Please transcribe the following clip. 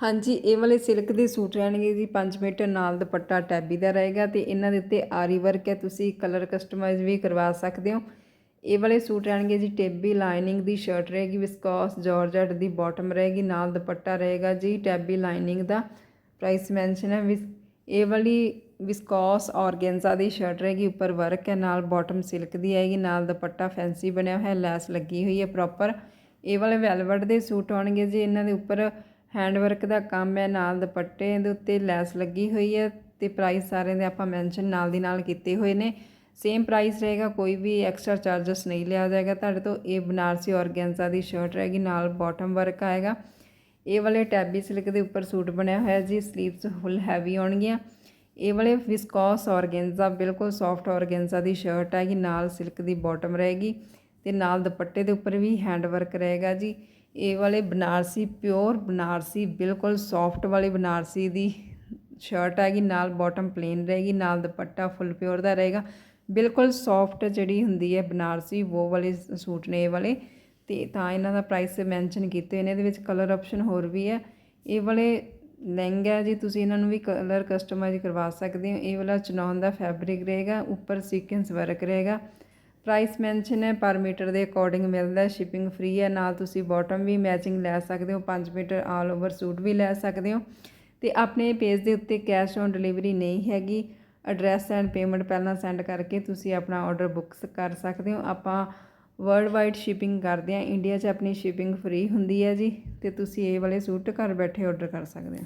ਹਾਂਜੀ, ਇਹ ਵਾਲੇ ਸਿਲਕ ਦੇ ਸੂਟ ਰਹਿਣਗੇ ਜੀ 5 ਮੀਟਰ ਨਾਲ ਦੁਪੱਟਾ ਟੈਬੀ ਦਾ ਰਹੇਗਾ ਤੇ ਇਹਨਾਂ ਦੇ ਉੱਤੇ ਆਰੀ ਵਰਕ ਹੈ, ਤੁਸੀਂ ਕਲਰ ਕਸਟਮਾਈਜ਼ ਵੀ ਕਰਵਾ ਸਕਦੇ ਹੋ। ਇਹ ਵਾਲੇ ਸੂਟ ਰਹਿਣਗੇ ਜੀ ਟੈਬੀ ਲਾਈਨਿੰਗ ਦੀ ਸ਼ਰਟ ਰਹੇਗੀ ਵਿਸਕੋਸ ਜਾਰਜਟ ਦੀ ਬਾਟਮ ਰਹੇਗੀ, ਨਾਲ ਦੁਪੱਟਾ ਰਹੇਗਾ ਜੀ ਟੈਬੀ ਲਾਈਨਿੰਗ ਦਾ। ਪ੍ਰਾਈਸ ਮੈਂਸ਼ਨ ਹੈ, ਵਿਸ, ਇਹ ਵਾਲੀ ਵਿਸਕੋਸ ਔਰਗੈਂਜ਼ਾ ਦੀ ਸ਼ਰਟ ਰਹੇਗੀ, ਉੱਪਰ ਵਰਕ ਹੈ, ਨਾਲ ਬਾਟਮ ਸਿਲਕ ਦੀ ਆਏਗੀ, ਨਾਲ ਦੁਪੱਟਾ ਫੈਂਸੀ ਬਣਿਆ ਹੋਇਆ, ਲੈਸ ਲੱਗੀ ਹੋਈ ਹੈ ਪ੍ਰੋਪਰ ਇਹ ਵਾਲੇ ਵੈਲਵਟ ਦੇ ਸੂਟ ਆਉਣਗੇ ਜੀ, ਇਹਨਾਂ ਦੇ ਉੱਪਰ ਹੈਂਡ ਵਰਕ ਦਾ ਕੰਮ ਹੈ, ਨਾਲ ਦੁਪੱਟੇ ਦੇ ਉੱਤੇ ਲੈਸ ਲੱਗੀ ਹੋਈ ਹੈ ਤੇ ਪ੍ਰਾਈਸ ਸਾਰਿਆਂ ਦੇ ਆਪਾਂ ਮੈਂਸ਼ਨ ਨਾਲ ਦੀ ਨਾਲ ਕੀਤੇ ਹੋਏ ਨੇ। ਸੇਮ ਪ੍ਰਾਈਸ ਰਹੇਗਾ, ਕੋਈ ਵੀ ਐਕਸਟਰਾ ਚਾਰजेस ਨਹੀਂ ਲਿਆ ਜਾਏਗਾ। ਤੁਹਾਡੇ ਤੋਂ ਇਹ ਬਨਾਰਸੀ ਔਰਗੈਂਜ਼ਾ ਦੀ ਸ਼ਰਟ ਰਹੇਗੀ, ਨਾਲ ਬਾਟਮ ਵਰਕ ਆਏਗਾ। ਇਹ ਵਾਲੇ ਟੈਬੀ ਸਿਲਕ ਦੇ ਉੱਪਰ ਸੂਟ ਬਣਿਆ ਹੋਇਆ ਜੀ ਸਲੀਵਸ ਫੁੱਲ ਹੈਵੀ ਆਉਣਗੀਆਂ। ਇਹ ਵਾਲੇ ਵਿਸਕੋਸ ਔਰਗੈਂਜ਼ਾ, ਬਿਲਕੁਲ ਸੌਫਟ ਔਰਗੈਂਜ਼ਾ ਦੀ ਸ਼ਰਟ ਹੈਗੀ, ਨਾਲ ਸਿਲਕ ਦੀ ਬਾਟਮ ਰਹੇਗੀ। ਤੇ ਨਾਲ ਦੁਪੱਟੇ ਦੇ ਉੱਪਰ ਵੀ ਹੈਂਡ ਵਰਕ ਰਹੇਗਾ ਜੀ। ਇਹ ਵਾਲੇ ਬਨਾਰਸੀ, ਪਿਓਰ ਬਨਾਰਸੀ, ਬਿਲਕੁਲ ਸੌਫਟ ਵਾਲੀ ਬਨਾਰਸੀ ਦੀ ਸ਼ਰਟ ਹੈਗੀ, ਨਾਲ ਬਾਟਮ ਪਲੇਨ ਰਹੇਗੀ, ਨਾਲ ਦੁਪੱਟਾ ਫੁੱਲ ਪਿਓਰ ਦਾ ਰਹੇਗਾ। ਬਿਲਕੁਲ ਸੌਫਟ ਜਿਹੜੀ ਹੁੰਦੀ ਹੈ ਬਨਾਰਸੀ ਉਹ ਵਾਲੇ ਸੂਟ ਨੇ ਇਹ ਵਾਲੇ। ਤੇ ਤਾਂ ਇਹਨਾਂ ਦਾ ਪ੍ਰਾਈਸ ਮੈਂਸ਼ਨ ਕੀਤੇ ਨੇ, ਇਹਦੇ ਵਿੱਚ ਕਲਰ ਆਪਸ਼ਨ ਹੋਰ ਵੀ ਹੈ। ਇਹ ਵਾਲੇ ਲਹਿੰਗਾ ਜੀ, ਤੁਸੀਂ ਇਹਨਾਂ ਨੂੰ ਵੀ ਕਲਰ ਕਸਟਮਾਈਜ਼ ਕਰਵਾ ਸਕਦੇ ਹੋ। ਇਹ ਵਾਲਾ ਚਨੌਨ ਦਾ ਫੈਬਰਿਕ ਰਹੇਗਾ, ਉੱਪਰ ਸੀਕੁਐਂਸ ਵਰਕ ਰਹੇਗਾ। ਪ੍ਰਾਈਸ ਮੈਂਸ਼ਨ ਹੈ ਪਰ ਮੀਟਰ ਦੇ ਅਕੋਰਡਿੰਗ ਮਿਲਦਾ ਹੈ ਸ਼ਿਪਿੰਗ ਫ੍ਰੀ ਹੈ, ਨਾਲ ਤੁਸੀਂ ਬਾਟਮ ਵੀ ਮੈਚਿੰਗ ਲੈ ਸਕਦੇ ਹੋ 5 ਮੀਟਰ ਆਲ ਓਵਰ ਸੂਟ ਵੀ ਲੈ ਸਕਦੇ ਹੋ। ਤੇ ਆਪਣੇ ਪੇਜ ਦੇ ਉੱਤੇ ਕੈਸ਼ ਔਨ ਡਿਲੀਵਰੀ ਨਹੀਂ ਹੈਗੀ ਐਡਰੈਸ ਐਂਡ ਪੇਮੈਂਟ ਪਹਿਲਾਂ ਸੈਂਡ ਕਰਕੇ ਤੁਸੀਂ ਆਪਣਾ ਆਰਡਰ ਬੁੱਕ ਕਰ ਸਕਦੇ ਹੋ। ਆਪਾਂ ਵਰਲਡ ਵਾਈਡ ਸ਼ਿਪਿੰਗ ਕਰਦੇ ਹਾਂ ਇੰਡੀਆ 'ਚ ਆਪਣੀ ਸ਼ਿਪਿੰਗ ਫ੍ਰੀ ਹੁੰਦੀ ਹੈ ਜੀ, ਤੇ ਤੁਸੀਂ ਇਹ ਵਾਲੇ ਸੂਟ ਘਰ ਬੈਠੇ ਆਰਡਰ ਕਰ ਸਕਦੇ ਹੋ।